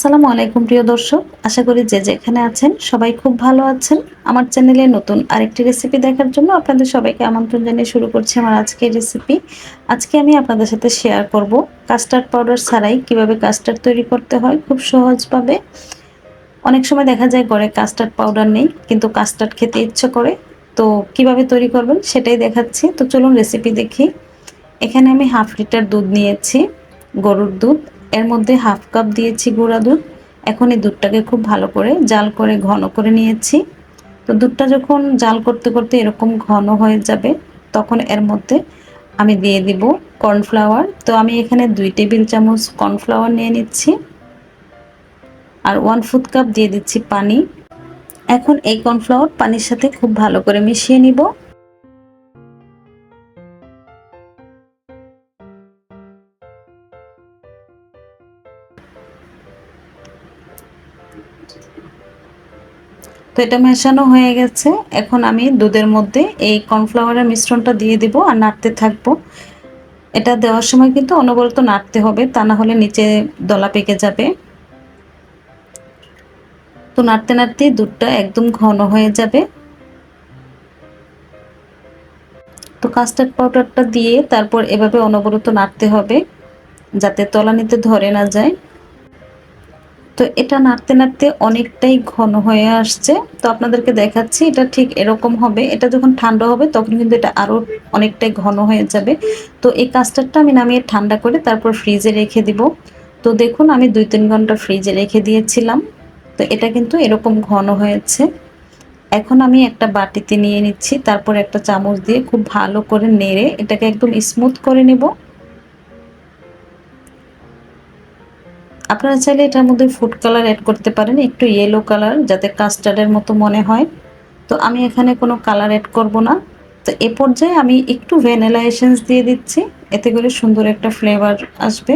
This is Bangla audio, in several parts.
আসসালামু আলাইকুম, প্রিয় দর্শক। আশা করি যে যেখানে আছেন সবাই খুব ভালো আছেন। আমার চ্যানেলে নতুন আরেকটি রেসিপি দেখার জন্য আপনাদের সবাইকে আমন্ত্রণ জানিয়ে শুরু করছি আমার আজকের রেসিপি আজকে আমি আপনাদের সাথে শেয়ার করব কাস্টার্ড পাউডার ছাড়াই কীভাবে কাস্টার্ড তৈরি করতে হয় খুব সহজভাবে। অনেক সময় দেখা যায় ঘরে কাস্টার্ড পাউডার নেই, কিন্তু কাস্টার্ড খেতে ইচ্ছে করে। তো কীভাবে তৈরি করবেন সেটাই দেখাচ্ছি। তো চলুন রেসিপি দেখি। এখানে আমি হাফ লিটার দুধ নিয়েছি, গরুর দুধ। এর মধ্যে হাফ কাপ দিয়েছি গুঁড়া দুধ। এখন এই দুধটাকে খুব ভালো করে জাল করে, ঘন করে নিয়েছি। তো দুধটা যখন জাল করতে করতে এরকম ঘন হয়ে যাবে, তখন এর মধ্যে আমি দিয়ে দিব কর্নফ্লাওয়ার। তো আমি এখানে দুই টেবিল চামচ কর্নফ্লাওয়ার নিয়ে নিচ্ছি আর ওয়ান ফুট কাপ দিয়ে দিচ্ছি পানি। এখন এই কর্নফ্লাওয়ার পানির সাথে খুব ভালো করে মিশিয়ে নিব। তো এটা মেশানো হয়ে গেছে। এখন আমি দুধের মধ্যে এই কর্নফ্লাওয়ারের মিশ্রণটা দিয়ে দিব আর নাড়তে থাকব। এটা দেওয়ার সময় কিন্তু অনবরত নাড়তে হবে, তা না হলে নিচে দলা পেকে যাবে। তো নাড়তে নাড়তে দুধটা একদম ঘন হয়ে যাবে। তো কাস্টার্ড পাউডারটা দিয়ে তারপর এভাবে অনবরত নাড়তে হবে, যাতে তলানিতে ধরে না যায়। তো এটা নাড়তে নাড়তে অনেকটাই ঘন হয়ে আসছে। তো আপনাদেরকে দেখাচ্ছি এটা ঠিক এরকম হবে। এটা যখন ঠান্ডা হবে তখন কিন্তু এটা আরও অনেকটাই ঘন হয়ে যাবে। তো এই কাস্টারটা আমি নামিয়ে ঠান্ডা করে তারপর ফ্রিজে রেখে দিব। তো দেখুন, আমি দুই তিন ঘণ্টা ফ্রিজে রেখে দিয়েছিলাম। তো এটা কিন্তু এরকম ঘন হয়েছে। এখন আমি একটা বাটিতে নিয়ে নিচ্ছি। তারপর একটা চামচ দিয়ে খুব ভালো করে নেড়ে এটাকে একদম স্মুথ করে নেব। আপনারা চাইলে এটার মধ্যে ফুড কালার অ্যাড করতে পারেন, একটু ইয়েলো কালার যাতে কাস্টার্ডের মতো মনে হয়। তো আমি এখানে কোনো কালার অ্যাড করব না। তো এ পর্যায়ে আমি একটু ভ্যানিলা এসেন্স দিয়ে দিচ্ছি, এতে করে সুন্দর একটা ফ্লেভার আসবে।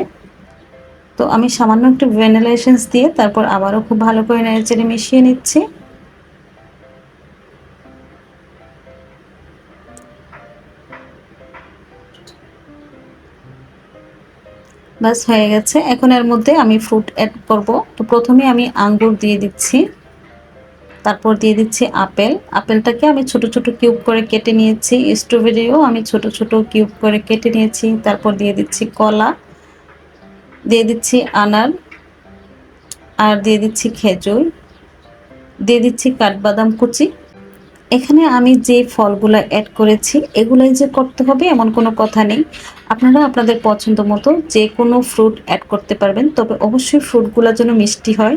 তো আমি সামান্য একটু ভ্যানিলা এসেন্স দিয়ে তারপর আবারও খুব ভালো করে নেড়েচেড়ে মিশিয়ে নিচ্ছি। বাস হয়ে গেছে। এখন এর মধ্যে আমি ফ্রুট অ্যাড করব। তো প্রথমে আমি আঙ্গুর দিয়ে দিচ্ছি। তারপর দিয়ে দিচ্ছি আপেল। আপেলটাকে আমি ছোট ছোট কিউব করে কেটে নিয়েছি। স্ট্রবেরিও আমি ছোট ছোট কিউব করে কেটে নিয়েছি। তারপর দিয়ে দিচ্ছি কলা। দিয়ে দিচ্ছি আনার। আর দিয়ে দিচ্ছি খেজুর। দিয়ে দিচ্ছি কাঠবাদাম কুচি। এখানে আমি যে ফলগুলো অ্যাড করেছি, এগুলাই যে করতে হবে এমন কোনো কথা নেই। আপনারা আপনাদের পছন্দ মতো যে কোনো ফ্রুট অ্যাড করতে পারবেন, তবে অবশ্যই ফ্রুটগুলো যেন মিষ্টি হয়।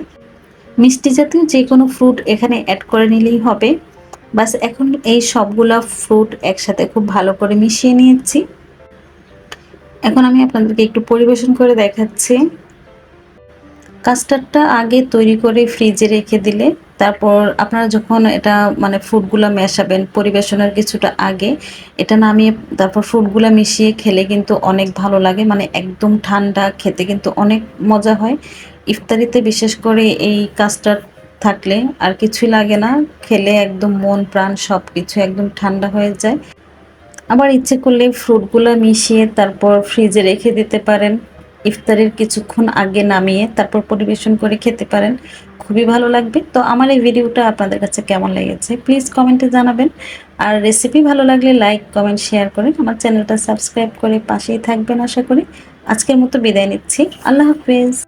মিষ্টি জাতীয় যে কোনো ফ্রুট এখানে অ্যাড করে নিলেই হবে। বাস এখন এই সবগুলা ফ্রুট একসাথে খুব ভালো করে মিশিয়ে নিয়েছি। এখন আমি আপনাদেরকে একটু পরিবেশন করে দেখাচ্ছি। কাস্টার্ডটা আগে তৈরি করে ফ্রিজে রেখে দিলে তারপর আপনারা যখন এটা মানে ফ্রুটগুলো মেশাবেন, পরিবেশনের কিছুটা আগে, এটা নামিয়ে তারপর ফ্রুটগুলো মিশিয়ে খেলে কিন্তু অনেক ভালো লাগে। মানে একদম ঠান্ডা, খেতে কিন্তু অনেক মজা হয়। ইফতারিতে বিশেষ করে এই কাস্টার্ড থাকলে আর কিছুই লাগে না। খেলে একদম মন, প্রাণ সব কিছু একদম ঠান্ডা হয়ে যায়। আবার ইচ্ছে করলে ফ্রুটগুলো মিশিয়ে তারপর ফ্রিজে রেখে দিতে পারেন। ইফতারের কিছুক্ষণ আগে নামিয়ে তারপর পরিবেশন করে খেতে পারেন। খুবই ভালো লাগবে। তো আমার এই ভিডিওটা আপনাদের কাছে কেমন লেগেছে প্লিজ কমেন্টে জানাবেন। আর রেসিপি ভালো লাগলে লাইক, কমেন্ট, শেয়ার করেন আমার চ্যানেলটা সাবস্ক্রাইব করে পাশেই থাকবেন আশা করি। আজকের মতো বিদায় নিচ্ছি। আল্লাহ হাফেজ।